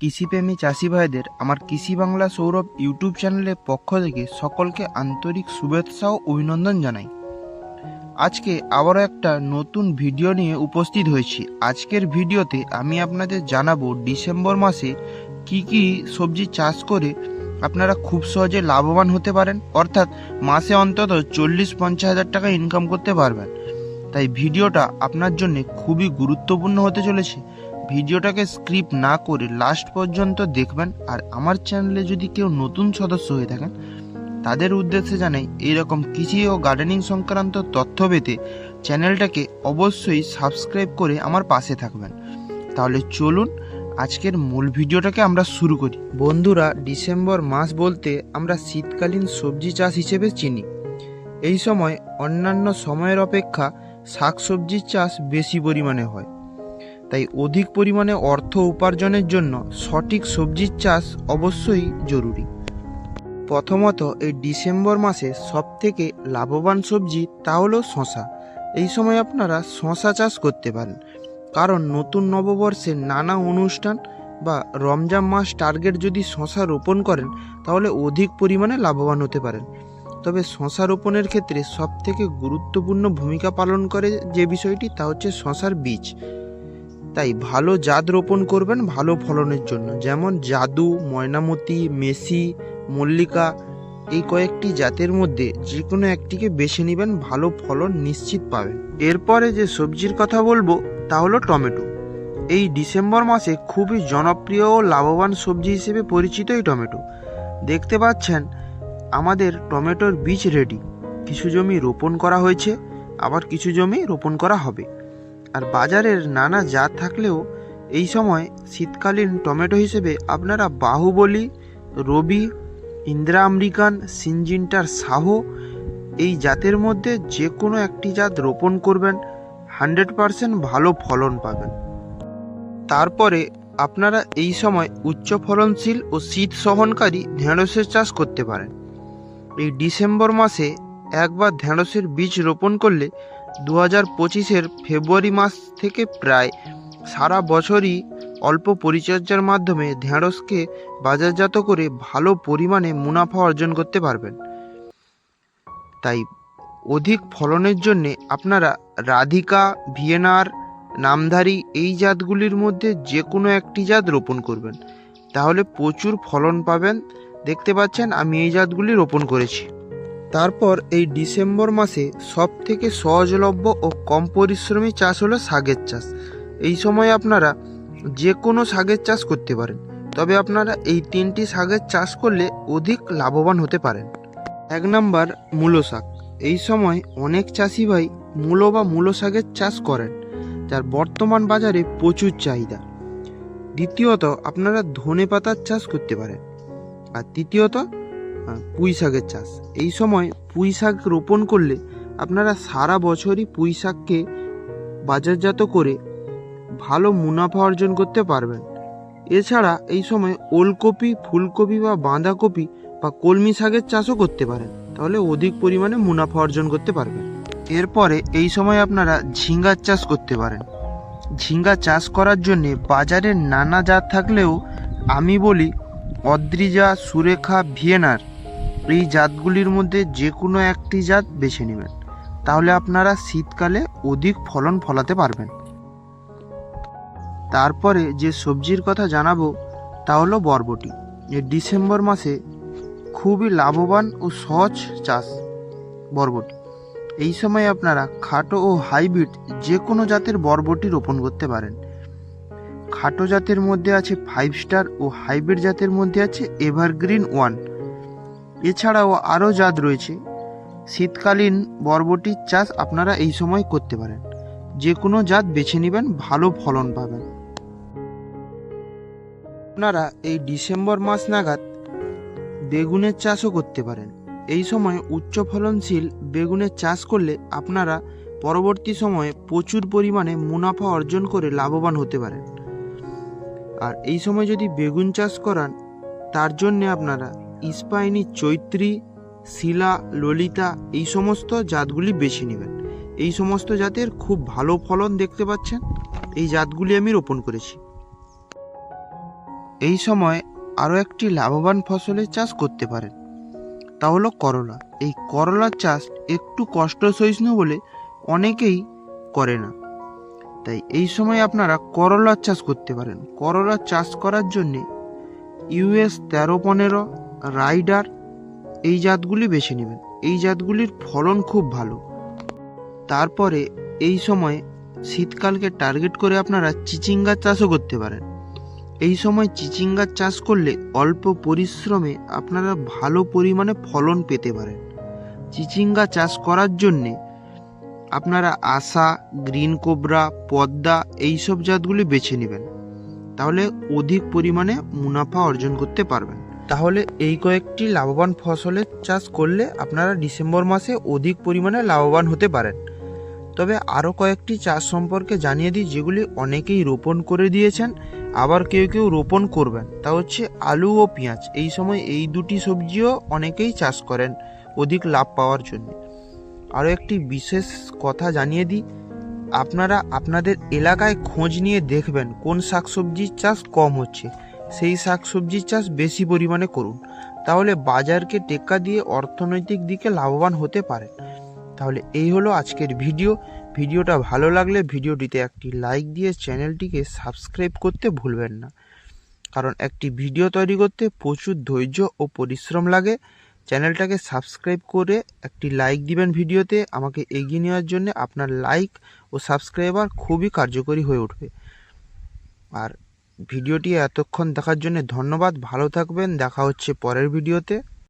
কৃষিপ্রেমী চাষি ভাইদের আমার কৃষি বাংলা সৌরভ ইউটিউব চ্যানেলের পক্ষ থেকে সকলকে আন্তরিক শুভেচ্ছা ও অভিনন্দন জানাই। আজকে আবারও একটা নতুন ভিডিও নিয়ে উপস্থিত হয়েছি। আজকের ভিডিওতে আমি আপনাদের জানাব ডিসেম্বর মাসে কি কি সবজি চাষ করে আপনারা খুব সহজে লাভবান হতে পারেন, অর্থাৎ মাসে অন্তত চল্লিশ পঞ্চাশ হাজার টাকা ইনকাম করতে পারবেন। তাই ভিডিওটা আপনার জন্য খুবই গুরুত্বপূর্ণ হতে চলেছে। ভিডিওটাকে স্ক্রিপ্ট না করে লাস্ট পর্যন্ত দেখবেন আর আমার চ্যানেলে যদি কেউ নতুন সদস্য হয়ে থাকেন, তাদের উদ্দেশ্যে জানাই এইরকম কৃষি ও গার্ডেনিং সংক্রান্ত তথ্য পেতে চ্যানেলটাকে অবশ্যই সাবস্ক্রাইব করে আমার পাশে থাকবেন। তাহলে চলুন আজকের মূল ভিডিওটাকে আমরা শুরু করি। বন্ধুরা, ডিসেম্বর মাস বলতে আমরা শীতকালীন সবজি চাষ হিসেবে চিনি। এই সময় অন্যান্য সময়ের অপেক্ষা শাকসবজির চাষ বেশি পরিমাণে হয়। তাই অধিক পরিমাণে অর্থ উপার্জনের জন্য সঠিক সবজির চাষ অবশ্যই জরুরি। প্রথমত, এই ডিসেম্বর মাসে সবথেকে লাভবান সবজি তা হলো শশা এই সময় আপনারা শশা চাষ করতে পারেন। কারণ নতুন নববর্ষের নানা অনুষ্ঠান বা রমজান মাস টার্গেট যদি শশা রোপণ করেন, তাহলে অধিক পরিমাণে লাভবান হতে পারেন। তবে শশা রোপণের ক্ষেত্রে সবথেকে গুরুত্বপূর্ণ ভূমিকা পালন করে যে বিষয়টি, তা হচ্ছে শশার বীজ। তাই ভালো জাত রোপণ করবেন ভালো ফলনের জন্য। যেমন জাদু, ময়নামতি, মেসি, মল্লিকা, এই কয়েকটি জাতের মধ্যে যে কোনো একটিকে বেছে নেবেন, ভালো ফলন নিশ্চিত পাবেন। এরপরে যে সবজির কথা বলব, তা হলো টমেটো। এই ডিসেম্বর মাসে খুবই জনপ্রিয় ও লাভবান সবজি হিসেবে পরিচিত এই টমেটো। দেখতে পাচ্ছেন, আমাদের টমেটোর বীজ রেডি কিছু জমি রোপণ করা হয়েছে, আবার কিছু জমি রোপণ করা হবে। আর বাজারের নানা জাত থাকলেও এই সময় শীতকালীন টমেটো হিসেবে আপনারা বাহুবলী, রবি, ইন্দ্রা আমেরিকান, সিনজিন্টার, সাহো এই জাতের মধ্যে যে কোনো একটি জাত রোপণ করবেন, হান্ড্রেড পারসেন্ট ভালো ফলন পাবেন। তারপরে আপনারা এই সময় উচ্চ ফলনশীল ও শীত সহনকারী ঢেঁড়সের চাষ করতে পারেন। এই ডিসেম্বর মাসে একবার ঢেঁড়সের বীজ রোপণ করলে দু হাজার পঁচিশের ফেব্রুয়ারি মাস থেকে প্রায় সারা বছরই অল্প পরিচর্যার মাধ্যমে ঢেঁড়সকে বাজারজাত করে ভালো পরিমাণে মুনাফা অর্জন করতে পারবেন। তাই অধিক ফলনের জন্যে আপনারা রাধিকা ভিয়েনার নামধারী এই জাতগুলির মধ্যে যে কোনো একটি জাত রোপণ করবেন। তাহলে প্রচুর ফলন পাবেন। দেখতে পাচ্ছেন, আমি এই জাতগুলি রোপণ করেছি। তারপর এই ডিসেম্বর মাসে সব থেকে সহজলভ্য ও কম পরিশ্রমী চাষ হলো শাকের চাষ। এই সময় আপনারা যে কোনো শাকের চাষ করতে পারেন। তবে আপনারা এই তিনটি শাকের চাষ করলে অধিক লাভবান হতে পারেন। এক নাম্বার, মূলো শাক। এই সময় অনেক চাষি ভাই মূলো বা মূলো শাকের চাষ করেন, যার বর্তমান বাজারে প্রচুর চাহিদা। দ্বিতীয়ত, আপনারা ধনে পাতার চাষ করতে পারেন। আর তৃতীয়ত পুঁই শাকের চাষ। এই সময় পুঁই শাক রোপণ করলে আপনারা সারা বছরই পুঁই শাককে বাজারজাত করে ভালো মুনাফা অর্জন করতে পারবেন। এছাড়া এই সময় ওলকপি, ফুলকপি বা বাঁধাকপি বা কলমি শাকের চাষও করতে পারেন। তাহলে অধিক পরিমাণে মুনাফা অর্জন করতে পারবেন। এরপরে এই সময় আপনারা ঝিঙ্গার চাষ করতে পারেন। ঝিঙ্গা চাষ করার জন্যে বাজারে নানা জাত থাকলেও আমি বলি অদ্রিজা, সুরেখা, ভিয়েনার এই জাতগুলির মধ্যে যে কোনো একটি জাত বেছে নেবেন। তাহলে আপনারা শীতকালে অধিক ফলন ফলাতে পারবেন। তারপরে যে সবজির কথা জানাব, তা হলো বরবটি। ডিসেম্বর মাসে খুবই লাভবান ও সহজ চাষ বরবটি। এই সময় আপনারা খাটো ও হাইব্রিড যে কোনো জাতের বরবটি রোপণ করতে পারেন। খাটো জাতের মধ্যে আছে ফাইভ স্টার ও হাইব্রিড জাতের মধ্যে আছে এভারগ্রিন ওয়ান। এছাড়াও আরও জাত রয়েছে। শীতকালীন বরবটির চাষ আপনারা এই সময় করতে পারেন। যে কোনো জাত বেছে নেবেন, ভালো ফলন পাবেন। আপনারা এই ডিসেম্বর মাস নাগাদ বেগুনের চাষও করতে পারেন। এই সময় উচ্চ ফলনশীল বেগুনের চাষ করলে আপনারা পরবর্তী সময়ে প্রচুর পরিমাণে মুনাফা অর্জন করে লাভবান হতে পারেন। আর এই সময় যদি বেগুন চাষ করান, তার জন্যে আপনারা ইস্পাইনি, চৈত্রী, শিলা, ললিতা এই সমস্ত জাতগুলি বেছে নেবেন। এই সমস্ত জাতের খুব ভালো ফলন দেখতে পাচ্ছেন। এই জাতগুলি আমি রোপণ করেছি। এই সময় আরও একটি লাভবান ফসলের চাষ করতে পারেন। তা হলো করলা। এই করলার চাষ একটু কষ্ট সহিষ্ণু বলে অনেকেই করে না। তাই এই সময় আপনারা করলার চাষ করতে পারেন। করলার চাষ করার জন্যে ইউএস তেরো পনেরো রাইডার, এই জাতগুলি বেছে নেবেন। এই জাতগুলির ফলন খুব ভালো। তারপরে এই সময় শীতকালকে টার্গেট করে আপনারা চিচিঙ্গার চাষও করতে পারেন। এই সময় চিচিঙ্গার চাষ করলে অল্প পরিশ্রমে আপনারা ভালো পরিমাণে ফলন পেতে পারেন। চিচিঙ্গা চাষ করার জন্যে আপনারা আশা গ্রিন কোবরা, পদ্মা এইসব জাতগুলি বেছে নেবেন। তাহলে অধিক পরিমাণে মুনাফা অর্জন করতে পারবেন। তাহলে এই কয়েকটি লাভবান ফসলের চাষ করলে আপনারা ডিসেম্বর মাসে অধিক পরিমাণে লাভবান হতে পারেন। তবে আরও কয়েকটি চাষ সম্পর্কে জানিয়ে দিই, যেগুলি অনেকেই রোপণ করে দিয়েছেন, আবার কেউ কেউ রোপণ করবেন। তা হচ্ছে আলু ও পেঁয়াজ। এই সময় এই দুটি সবজিও অনেকেই চাষ করেন অধিক লাভ পাওয়ার জন্য। আরও একটি বিশেষ কথা জানিয়ে দিই, আপনারা আপনাদের এলাকায় খোঁজ নিয়ে দেখবেন কোন শাকসবজির চাষ কম হচ্ছে। সেই শাকসবজির চাষ বেশি পরিমাণে করুন। তাহলে বাজারকে টেক্কা দিয়ে অর্থনৈতিক দিকে লাভবান হতে পারেন। তাহলে এই হলো আজকের ভিডিও। ভিডিওটা ভালো লাগলে ভিডিওটিতে একটি লাইক দিয়ে চ্যানেলটিকে সাবস্ক্রাইব করতে ভুলবেন না। কারণ একটি ভিডিও তৈরি করতে প্রচুর ধৈর্য ও পরিশ্রম লাগে। চ্যানেলটাকে সাবস্ক্রাইব করে একটি লাইক দিবেন ভিডিওতে। আমাকে এগিয়ে নেওয়ার জন্য আপনার লাইক ও সাবস্ক্রাইবার খুবই কার্যকরী হয়ে উঠবে। আর ভিডিওটি এতক্ষণ দেখার জন্য ধন্যবাদ। ভালো থাকবেন। দেখা হচ্ছে পরের ভিডিওতে।